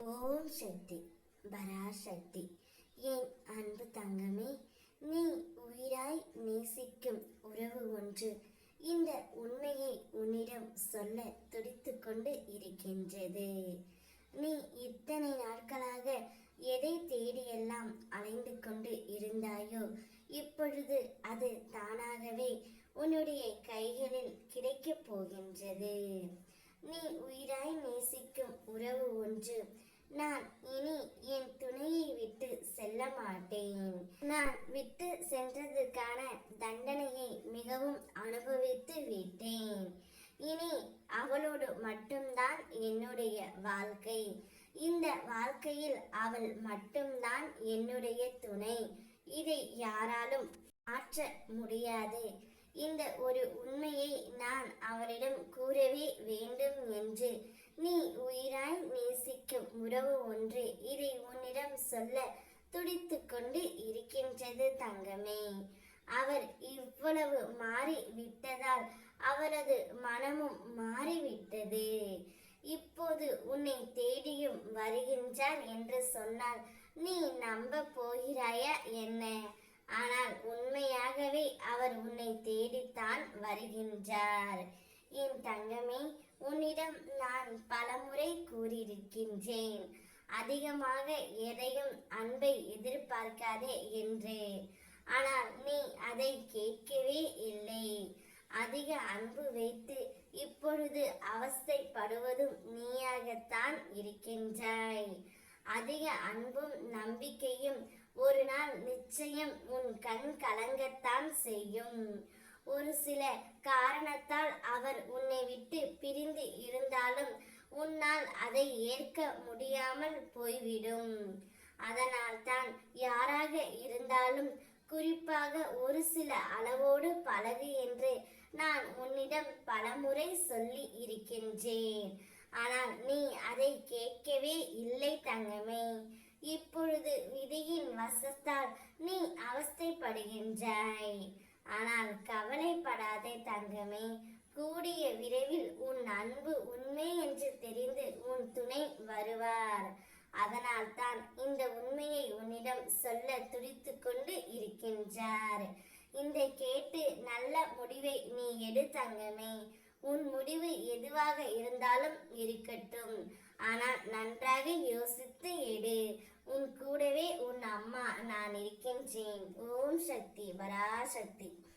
ஓம் சக்தி பராசக்தி என் அன்பு தங்கமே நீ உயிராய் நேசிக்கும் உறவு ஒன்று இந்த உண்மையை உன்னிடம் சொல்ல துடித்து கொண்டு இருக்கின்றது நீ இத்தனை நாட்களாக எதை தேடியெல்லாம் அலைந்து கொண்டு இருந்தாயோ இப்பொழுது அது தானாகவே உன்னுடைய கைகளில் கிடைக்கப் போகின்றது நீ உயிராய் நேசிக்கும் உறவு ஒன்று நான் இனி என் துணையை விட்டு செல்ல மாட்டேன். நான் விட்டு சென்றதுக்கான தண்டனையை மிகவும் அனுபவித்து விட்டேன். இனி அவளோடு மட்டும்தான் என்னுடைய வாழ்க்கை. இந்த வாழ்க்கையில் அவள் மட்டும்தான் என்னுடைய துணை. இதை யாராலும் மாற்ற முடியாது. இந்த ஒரு உண்மையை நான் அவரிடம் கூறவே வேண்டும் என்று நீ உயிராய் நேசிக்கும் உறவு ஒன்று. இதை உன்னிடம் சொல்ல துடித்து கொண்டு இருக்கின்றது தங்கமே. அவர் இவ்வளவு மாறி விட்டதால் அவரது மனமும் மாறிவிட்டது. இப்போது உன்னை தேடியும் வருகின்றார் என்று சொன்னால் நீ நம்ப போகிறாயா என்ன? ஆனால் உண்மையாகவே அவர் உன்னை தேடித்தான் வருகின்றார். என் தங்கமே உன்னிடம் நான் பலமுறை இருக்கின்றேன். அதிகமாக எதையும் அன்பை எதிர்பார்க்காதே என்று. ஆனால் நீ அதை கேட்கவே இல்லை. அதிக அன்பு வைத்து இப்பொழுது அவஸ்தைப்படுவதும் நீயாகத்தான் இருக்கின்றாய். அதிக அன்பும் நம்பிக்கையும் ஒரு நாள் நிச்சயம் உன் கண் கலங்கத்தான் செய்யும். ஒரு சில காரணத்தால் அவர் உன்னை விட்டு பிரிந்து இருந்தாலும் உன்னால் அதை ஏற்க முடியாமல் போய்விடும். அதனால்தான் யாராக இருந்தாலும் குறிப்பாக ஒரு சில அளவோடு பழகு என்று நான் உன்னிடம் பலமுறை சொல்லி இருக்கின்றேன். ஆனால் நீ அதை கேட்கவே இல்லை தங்கமே. இப்பொழுது விதியின் வசத்தால் நீ அவஸ்தைப்படுகின்றாய். ஆனால் கவலைப்படாதே தங்கமே. கூடிய விரைவில் உன் அன்பு உண்மை என்று தெரிந்து உன் துணை வருவார். அதனால்தான் இந்த உண்மையை உன்னிடம் சொல்ல துடித்து கொண்டு இருக்கின்றார். இந்த கேட்டு நல்ல முடிவை நீ எடு தங்கமே. உன் முடிவு எதுவாக இருந்தாலும் இருக்கட்டும். ஆனால் நன்றாக யோசித்து எடு. உன் கூடவே உன் அம்மா நான் இருக்கின்றேன். ஓம் சக்தி பராசக்தி